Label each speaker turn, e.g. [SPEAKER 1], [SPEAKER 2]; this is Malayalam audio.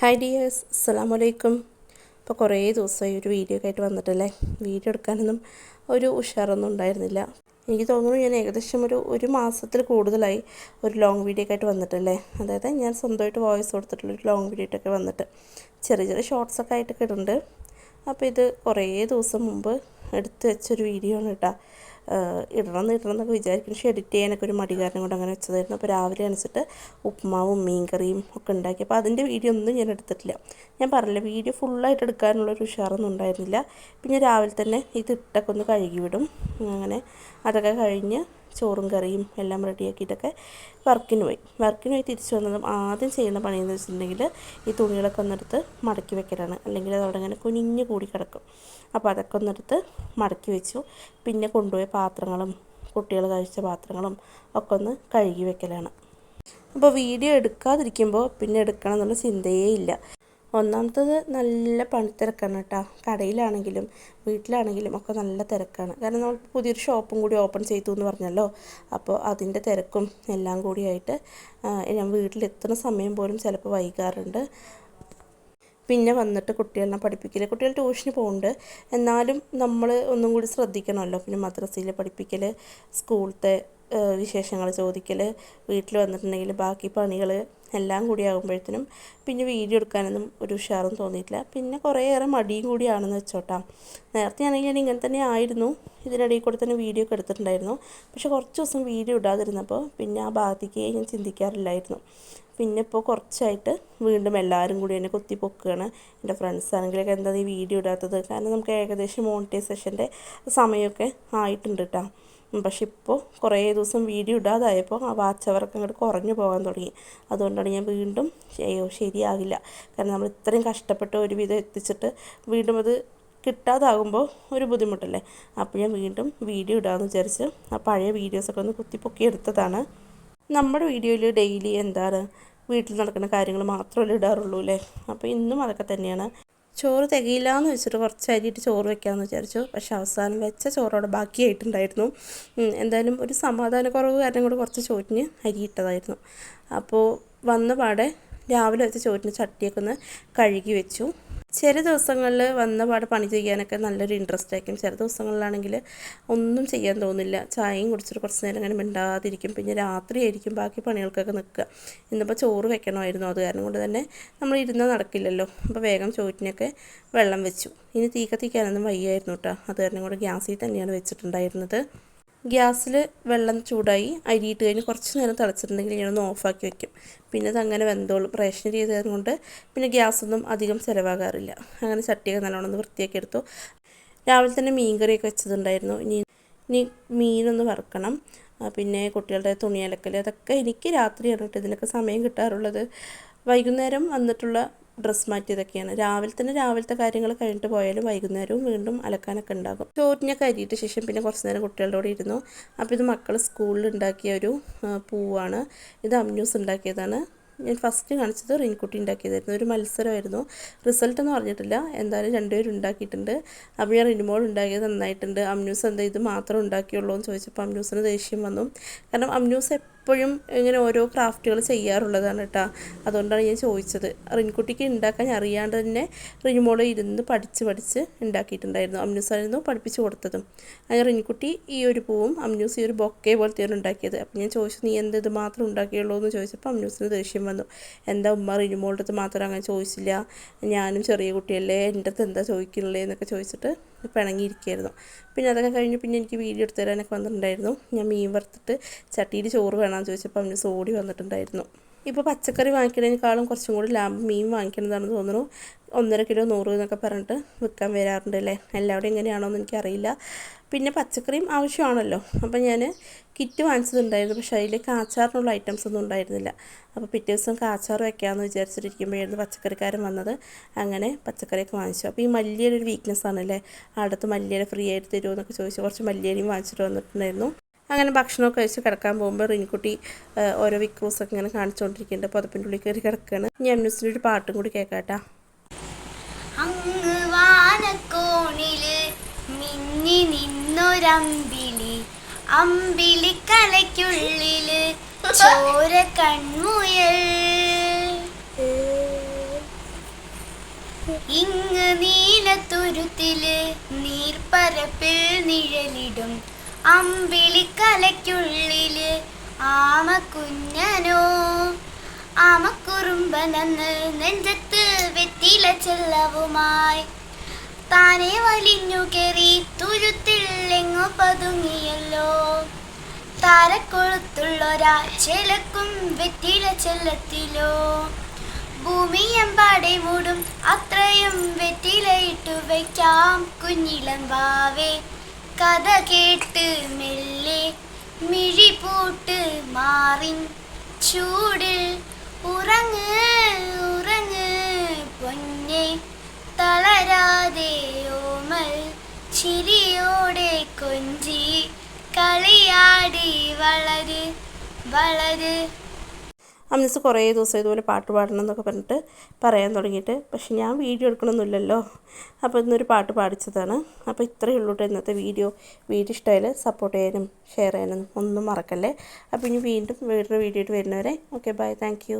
[SPEAKER 1] ഹായ് ഡിയേഴ്സ് അസ്സാം വലൈക്കും ഇപ്പോൾ കുറേ ദിവസമായി ഒരു വീഡിയോ ഒക്കെ ആയിട്ട് വന്നിട്ടല്ലേ? വീഡിയോ എടുക്കാനൊന്നും ഒരു ഉഷാറൊന്നും ഉണ്ടായിരുന്നില്ല. എനിക്ക് തോന്നുന്നു ഞാൻ ഏകദേശം ഒരു ഒരു മാസത്തിൽ കൂടുതലായി ഒരു ലോങ് വീഡിയോ ഒക്കെ ആയിട്ട് വന്നിട്ടല്ലേ? അതായത് ഞാൻ സ്വന്തമായിട്ട് വോയിസ് കൊടുത്തിട്ടുള്ള ഒരു ലോങ് വീഡിയോ ഒക്കെ വന്നിട്ട് ചെറിയ ചെറിയ ഷോർട്സ് ഒക്കെ ആയിട്ടൊക്കെ ഇടുന്നുണ്ട്. അപ്പോൾ ഇത് കുറേ ദിവസം മുമ്പ് എടുത്ത് വെച്ചൊരു വീഡിയോ ആണ് കേട്ടോ. ഇടണം ഇടണം എന്നൊക്കെ വിചാരിക്കും. പക്ഷേ എഡിറ്റ് ചെയ്യാനൊക്കെ ഒരു മടി കാരണം കൊണ്ട് അങ്ങനെ വെച്ചതായിരുന്നു. അപ്പോൾ രാവിലെ അണിച്ചിട്ട് ഉപ്പുമാവും മീൻകറിയും ഒക്കെ ഉണ്ടാക്കി. അപ്പോൾ അതിന്റെ വീഡിയോ ഒന്നും ഞാൻ എടുത്തിട്ടില്ല. ഞാൻ പറഞ്ഞില്ല വീഡിയോ ഫുള്ളായിട്ട് എടുക്കാനുള്ളൊരു ഉഷാറൊന്നും ഉണ്ടായിരുന്നില്ല. പിന്നെ രാവിലെ തന്നെ ഇത് ഇട്ടൊക്കെ ഒന്ന് കഴുകി വിടും അങ്ങനെ അതൊക്കെ കഴിഞ്ഞ് ചോറും കറിയും എല്ലാം റെഡിയാക്കിയിട്ടൊക്കെ വർക്കിന് പോയി. വർക്കിന് പോയി തിരിച്ചു വന്നതും ആദ്യം ചെയ്യുന്ന പണിയെന്ന് വെച്ചിട്ടുണ്ടെങ്കിൽ ഈ തുണികളൊക്കെ ഒന്നെടുത്ത് മടക്കി വെക്കലാണ്. അല്ലെങ്കിൽ അത് അവിടെ ഇങ്ങനെ കുനിഞ്ഞ് കൂടി കിടക്കും. അപ്പോൾ അതൊക്കെ ഒന്നെടുത്ത് മടക്കി വെച്ചു. പിന്നെ കൊണ്ടുപോയ പാത്രങ്ങളും കുട്ടികൾ കഴിച്ച പാത്രങ്ങളും ഒക്കെ ഒന്ന് കഴുകി വെക്കലാണ്. അപ്പോൾ വീഡിയോ എടുക്കാതിരിക്കുമ്പോൾ പിന്നെ എടുക്കണം എന്നുള്ള ചിന്തയേ ഇല്ല. ഒന്നാമത്തത് നല്ല പണിത്തിരക്കാണ് കേട്ടോ. കടയിലാണെങ്കിലും വീട്ടിലാണെങ്കിലും ഒക്കെ നല്ല തിരക്കാണ്. കാരണം നമ്മൾ പുതിയൊരു ഷോപ്പും കൂടി ഓപ്പൺ ചെയ്തു എന്ന് പറഞ്ഞല്ലോ. അപ്പോൾ അതിന്റെ തിരക്കും എല്ലാം കൂടിയായിട്ട് ഞാൻ വീട്ടിലെത്തുന്ന സമയം പോലും ചിലപ്പോൾ വൈകാറുണ്ട്. പിന്നെ വന്നിട്ട് കുട്ടികളെ പഠിപ്പിക്കൽ കുട്ടികൾ ട്യൂഷന് പോകുന്നുണ്ട് എന്നാലും നമ്മൾ ഒന്നും കൂടി ശ്രദ്ധിക്കണമല്ലോ. പിന്നെ മദ്രസയിൽ പഠിപ്പിക്കൽ സ്കൂളത്തെ വിശേഷങ്ങൾ ചോദിക്കൽ വീട്ടിൽ വന്നിട്ടുണ്ടെങ്കിൽ ബാക്കി പണികൾ എല്ലാം കൂടി ആകുമ്പോഴത്തേനും പിന്നെ വീഡിയോ എടുക്കാനൊന്നും ഒരു ഉഷാറും തോന്നിയിട്ടില്ല. പിന്നെ കുറേയേറെ മടിയും കൂടിയാണെന്ന് വെച്ചോട്ടാ. നേരത്തെ ആണെങ്കിൽ ഞാൻ ഇങ്ങനെ തന്നെ ആയിരുന്നു. ഇതിനിടയിൽ കൂടെ തന്നെ വീഡിയോ ഒക്കെ എടുത്തിട്ടുണ്ടായിരുന്നു. പക്ഷെ കുറച്ച് ദിവസം വീഡിയോ ഇടാതിരുന്നപ്പോൾ പിന്നെ ആ ഭാഗത്തേക്ക് ഞാൻ ചിന്തിക്കാറില്ലായിരുന്നു. പിന്നെ ഇപ്പോൾ കുറച്ചായിട്ട് വീണ്ടും എല്ലാവരും കൂടി എന്നെ കുത്തി പൊക്കുകയാണ്. എന്റെ ഫ്രണ്ട്സ് ആണെങ്കിലൊക്കെ എന്താ ഈ വീഡിയോ ഇടാത്തത്? കാരണം നമുക്ക് ഏകദേശം മോണിറ്റൈസേഷന്റെ സമയമൊക്കെ ആയിട്ടുണ്ട് കേട്ടോ പക്ഷെ ഇപ്പോൾ കുറേ ദിവസം വീഡിയോ ഇടാതായപ്പോൾ ആ വാച്ച് അവർക്ക് അങ്ങോട്ട് കുറഞ്ഞു പോകാൻ തുടങ്ങി. അതുകൊണ്ടാണ് ഞാൻ വീണ്ടും അയ്യോ ശരിയാകില്ല. കാരണം നമ്മൾ ഇത്രയും കഷ്ടപ്പെട്ട് ഒരുവിധം എത്തിച്ചിട്ട് വീണ്ടും അത് കിട്ടാതാകുമ്പോൾ ഒരു ബുദ്ധിമുട്ടല്ലേ? അപ്പോൾ ഞാൻ വീണ്ടും വീഡിയോ ഇടാമെന്ന് വിചാരിച്ച് ആ പഴയ വീഡിയോസൊക്കെ ഒന്ന് കുത്തിപ്പൊക്കി എടുത്തതാണ്. നമ്മുടെ വീഡിയോയിൽ ഡെയിലി എന്താണ് വീട്ടിൽ നടക്കുന്ന കാര്യങ്ങൾ മാത്രമല്ലേ ഇടാറുള്ളൂ അല്ലേ? അപ്പോൾ ഇന്നും അതൊക്കെ തന്നെയാണ്. ചോറ് തികയില്ല എന്ന് വെച്ചിട്ട് കുറച്ച് അരിയിട്ട് ചോറ് വെക്കാമെന്ന് വിചാരിച്ചു. പക്ഷെ അവസാനം വെച്ച ചോറോടെ ബാക്കിയായിട്ടുണ്ടായിരുന്നു. എന്തായാലും ഒരു സമാധാനക്കുറവ് കാരണം കൂടെ കുറച്ച് ചോറ്റിന് അരിയിട്ടതായിരുന്നു അപ്പോൾ വന്ന പാടെ രാവിലെ വെച്ച ചോറ്റിന് ചട്ടിയൊക്കെ ഒന്ന് കഴുകി വെച്ചു. ചില ദിവസങ്ങളിൽ വന്ന പാട് പണി ചെയ്യാനൊക്കെ നല്ലൊരു ഇൻട്രസ്റ്റ് ആയിരിക്കും. ചില ദിവസങ്ങളിലാണെങ്കിൽ ഒന്നും ചെയ്യാൻ തോന്നില്ല. ചായയും കുടിച്ചിട്ട് കുറച്ച് നേരം അങ്ങനെ മിണ്ടാതിരിക്കും. പിന്നെ രാത്രിയായിരിക്കും ബാക്കി പണികൾക്കൊക്കെ നിൽക്കുക. ഇന്നിപ്പോൾ ചോറ് വെക്കണമായിരുന്നു. അത് കാരണം കൊണ്ട് തന്നെ നമ്മൾ ഇരുന്നാൽ നടക്കില്ലല്ലോ. അപ്പോൾ വേഗം ചോറ്റിനൊക്കെ വെള്ളം വെച്ചു. ഇനി തീ കത്തിക്കാനൊന്നും വയ്യായിരുന്നു കേട്ടോ. അത് കാരണം കൂടെ ഗ്യാസിൽ തന്നെയാണ് വെച്ചിട്ടുണ്ടായിരുന്നത്. ഗ്യാസിൽ വെള്ളം ചൂടായി അരിയിട്ട് കഴിഞ്ഞ് കുറച്ച് നേരം തിളച്ചിട്ടുണ്ടെങ്കിൽ ഞാനൊന്ന് ഓഫാക്കി വെക്കും. പിന്നെ അത് അങ്ങനെ വെന്തോളും. റേഷൻ ചെയ്തത് കൊണ്ട് പിന്നെ ഗ്യാസൊന്നും അധികം ചിലവാകാറില്ല. അങ്ങനെ ചട്ടിയൊക്കെ നല്ലോണം ഒന്ന് വൃത്തിയാക്കി എടുത്തു. രാവിലെ തന്നെ മീൻ കറിയൊക്കെ വെച്ചതുണ്ടായിരുന്നു. ഇനി ഇനി മീനൊന്ന് വറുക്കണം. പിന്നെ കുട്ടികളുടെ തുണി അലക്കൽ അതൊക്കെ എനിക്ക് രാത്രിയാണ് കേട്ടോ ഇതിനൊക്കെ സമയം കിട്ടാറുള്ളത്. വൈകുന്നേരം വന്നിട്ടുള്ള ഡ്രസ്സ് മാറ്റിയതൊക്കെയാണ്. രാവിലെ തന്നെ രാവിലത്തെ കാര്യങ്ങൾ കഴിഞ്ഞിട്ട് പോയാലും വൈകുന്നേരവും വീണ്ടും അലക്കാനൊക്കെ ഉണ്ടാകും. ചോറിനൊക്കെ അരിയിട്ട് ശേഷം പിന്നെ കുറച്ച് നേരം കുട്ടികളുടെ കൂടെ ഇരുന്നു. അപ്പോൾ ഇത് മക്കൾ സ്കൂളിൽ ഉണ്ടാക്കിയ ഒരു പൂവാണ്. ഇത് അമ്യൂസ് ഉണ്ടാക്കിയതാണ്. ഞാൻ ഫസ്റ്റ് കാണിച്ചത് റിൻകുട്ടി ഉണ്ടാക്കിയതായിരുന്നു. ഒരു മത്സരമായിരുന്നു. റിസൾട്ട് എന്ന് പറഞ്ഞിട്ടില്ല. എന്തായാലും രണ്ടുപേരും ഉണ്ടാക്കിയിട്ടുണ്ട്. അപ്പോൾ ഞാൻ റിനിമോൾ ഉണ്ടാക്കിയത് നന്നായിട്ടുണ്ട്. അമ്യൂസ് എന്താ ഇത് മാത്രം ഉണ്ടാക്കിയുള്ളൂ എന്ന് ചോദിച്ചപ്പോൾ അമ്യൂസിന് ദേഷ്യം വന്നു. കാരണം അമ്യൂസ് എപ്പോഴും ഇങ്ങനെ ഓരോ ക്രാഫ്റ്റുകൾ ചെയ്യാറുള്ളതാണ് കേട്ടോ അതുകൊണ്ടാണ് ഞാൻ ചോദിച്ചത്. റിൻകുട്ടിക്ക് ഉണ്ടാക്കാൻ അറിയാണ്ട് തന്നെ റിൻമോൾ ഇരുന്ന് പഠിച്ച് പഠിച്ച് ഉണ്ടാക്കിയിട്ടുണ്ടായിരുന്നു അമ്നൂസായിരുന്നു പഠിപ്പിച്ച് കൊടുത്തതും. അങ്ങനെ റിൻകുട്ടി ഈ ഒരു പൂവും അമ്നൂസ് ഈ ഒരു ബൊക്കെ പോലത്തെയാണ് ഉണ്ടാക്കിയത് അപ്പം ഞാൻ ചോദിച്ചു നീ എന്ത് ഇത് മാത്രം ഉണ്ടാക്കിയുള്ളൂ എന്ന് ചോദിച്ചപ്പോൾ അമ്നൂസിന് ദേഷ്യം വന്നു. എന്താ ഉമ്മ റിൻമോളുടെ അടുത്ത് മാത്രം അങ്ങനെ ചോദിച്ചില്ല? ഞാനും ചെറിയ കുട്ടിയല്ലേ? എന്റെ അടുത്ത് എന്താ ചോദിക്കുന്നില്ലേ എന്നൊക്കെ ചോദിച്ചിട്ട് പിണങ്ങിയിരിക്കുകയായിരുന്നു പിന്നെ അതൊക്കെ കഴിഞ്ഞ് പിന്നെ എനിക്ക് വീഡിയോ എടുത്തു തരാനൊക്കെ വന്നിട്ടുണ്ടായിരുന്നു. ഞാൻ മീൻ വറുത്തിട്ട് ചട്ടിയിൽ ചോറ് വേണമെന്ന് ചോദിച്ചപ്പോൾ അവന് സോഡി വന്നിട്ടുണ്ടായിരുന്നു. ഇപ്പോൾ പച്ചക്കറി വാങ്ങിക്കുന്നതിനേക്കാളും കുറച്ചും കൂടി ലാഭം മീൻ വാങ്ങിക്കുന്നതാണെന്ന് തോന്നുന്നു. ഒന്നര കിലോ നൂറ് എന്നൊക്കെ പറഞ്ഞിട്ട് വിൽക്കാൻ വരാറുണ്ട് അല്ലേ? എല്ലാവരും എങ്ങനെയാണോന്ന് എനിക്കറിയില്ല. പിന്നെ പച്ചക്കറിയും ആവശ്യമാണല്ലോ. അപ്പോൾ ഞാൻ കിറ്റ് വാങ്ങിച്ചതുണ്ടായിരുന്നു. പക്ഷേ അതിൽ കാച്ചാറിനുള്ള ഐറ്റംസ് ഒന്നും ഉണ്ടായിരുന്നില്ല. അപ്പോൾ പിറ്റേ ദിവസം കാച്ചാർ വെക്കാമെന്ന് വിചാരിച്ചിട്ടിരിക്കുമ്പോഴായിരുന്നു പച്ചക്കറിക്കാരൻ വന്നത്. അങ്ങനെ പച്ചക്കറിയൊക്കെ വാങ്ങിച്ചു. അപ്പോൾ ഈ മല്ലിയുടെ ഒരു വീക്ക്നെസ് ആണല്ലേ? അടുത്ത് മല്ലിയുടെ ഫ്രീ ആയിട്ട് തരുമോ എന്നൊക്കെ ചോദിച്ചു. കുറച്ച് മല്ലിയരിയും വാങ്ങിച്ചിട്ട് വന്നിട്ടുണ്ടായിരുന്നു. അങ്ങനെ ഭക്ഷണമൊക്കെ കഴിച്ച് കിടക്കാൻ പോകുമ്പോൾ റിൻകുട്ടി ഓരോ വിക്രൂസൊക്കെ ഇങ്ങനെ കാണിച്ചുകൊണ്ടിരിക്കുന്നുണ്ട് പുതപ്പിന്റെ ഉള്ളിൽ കയറി കിടക്കുകയാണ് ഞാൻ മ്യൂസിന്റെ ഒരു പാട്ടും കൂടി കേൾക്കാട്ടാ
[SPEAKER 2] അങ്ങ് മിന്നി നിന്നൊരമ്പിളി അമ്പിളി കലയ്ക്കുള്ളിൽ ചോര കൺമുയൽ ഇങ്ങ് നീലത്തുരുത്തിൽ നീർപ്പരപ്പിൽ നിഴലിടും അമ്പിളിക്കലയ്ക്കുള്ളിൽ ആമ കുഞ്ഞനോ ആമക്കുറുമ്പനെന്ന് നെഞ്ചത്ത് വെറ്റില ചെല്ലവുമായി. താനെ വലിഞ്ഞു കയറി തുരുത്തിൽ പതുങ്ങിയല്ലോ. താരക്കൊളുത്തുള്ളൊരാ ചെലക്കും വെറ്റില ചെല്ലത്തിലോ. ഭൂമിയെമ്പാടെ മൂടും അത്രയും വെറ്റിലയിട്ടു വയ്ക്കാം വാവേ കഥ കേട്ട് മെല്ലെ മിഴി പൂട്ട് മാറിൻ. ചൂടിൽ ഉറങ്ങ് ഉറങ്ങ് പൊന്നെ. തളരാതെ ഓമൽ ചിരിയോടെ കൊഞ്ചി. കളിയാടി വളര് വളര്.
[SPEAKER 1] അമിസ് കുറേ ദിവസം ഇതുപോലെ പാട്ട് പാടണം എന്നൊക്കെ പറഞ്ഞിട്ട് പറയാൻ തുടങ്ങിയിട്ട്. പക്ഷെ ഞാൻ വീഡിയോ എടുക്കണമെന്നില്ലല്ലോ അപ്പോൾ ഇന്നൊരു പാട്ട് പാടിച്ചതാണ്. അപ്പോൾ ഇത്രയേ ഉള്ളൂ കേട്ടോ ഇന്നത്തെ വീഡിയോ. വീഡിയോ ഇഷ്ടമായാൽ സപ്പോർട്ട് ചെയ്യാനും ഷെയർ ചെയ്യാനും ഒന്നും മറക്കല്ലേ. അപ്പോൾ ഇനി വീണ്ടും വേറൊരു വീഡിയോ ആയിട്ട് വരുന്നവരെ ഓക്കെ ബൈ താങ്ക്